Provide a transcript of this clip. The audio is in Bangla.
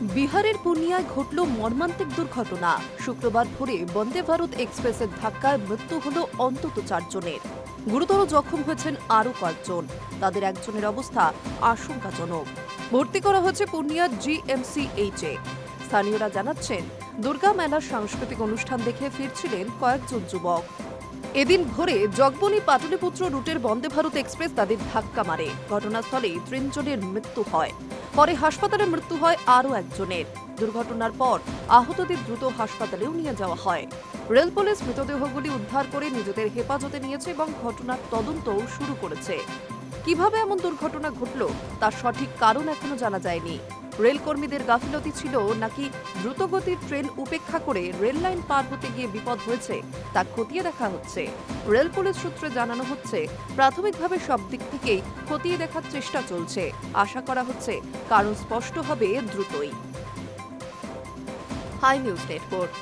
বিহারের পূর্ণিয়ায় ঘটল মর্মান্তিক দুর্ঘটনা। শুক্রবার ভোরে বন্দে ভারত এক্সপ্রেসের ধাক্কায় মৃত্যু হল অন্তত চারজনের। গুরুতর জখম হয়েছেন আরও কয়েকজন। তাদের একজনের অবস্থা আশঙ্কাজনক। ভর্তি করা হয়েছে পূর্ণিয়ার জিএমসিএইচে। স্থানীয়রা জানাচ্ছেন, দুর্গা মেলার সাংস্কৃতিক অনুষ্ঠান দেখে ফিরছিলেন কয়েকজন যুবক। এদিন ভোরে জগবনী পাটলিপুত্র রুটের বন্দে ভারত এক্সপ্রেস তাদের ধাক্কা মারে। ঘটনাস্থলে তিনজনের মৃত্যু হয়। পরে হাসপাতালে মৃত্যু হয় আরও একজনের। দুর্ঘটনার পর আহতদের দ্রুত হাসপাতালেও নিয়ে যাওয়া হয়। রেল পুলিশ মৃতদেহগুলি উদ্ধার করে নিজেদের হেফাজতে নিয়েছে এবং ঘটনার তদন্তও শুরু করেছে। কীভাবে এমন দুর্ঘটনা ঘটল, তার সঠিক কারণ এখনও জানা যায়নি। রেল কর্মীদের গাফিলতি ছিল নাকি দ্রুতগতির ট্রেন উপেক্ষা করে রেল লাইন পার হতে গিয়ে বিপদ হয়েছে তা খতিয়ে দেখা হচ্ছে। রেল পুলিশ সূত্রে জানানো হচ্ছে, প্রাথমিকভাবে সব দিক থেকেই খতিয়ে দেখার চেষ্টা চলছে। আশা করা হচ্ছে কারণ স্পষ্ট হবে দ্রুতই। Hi news network.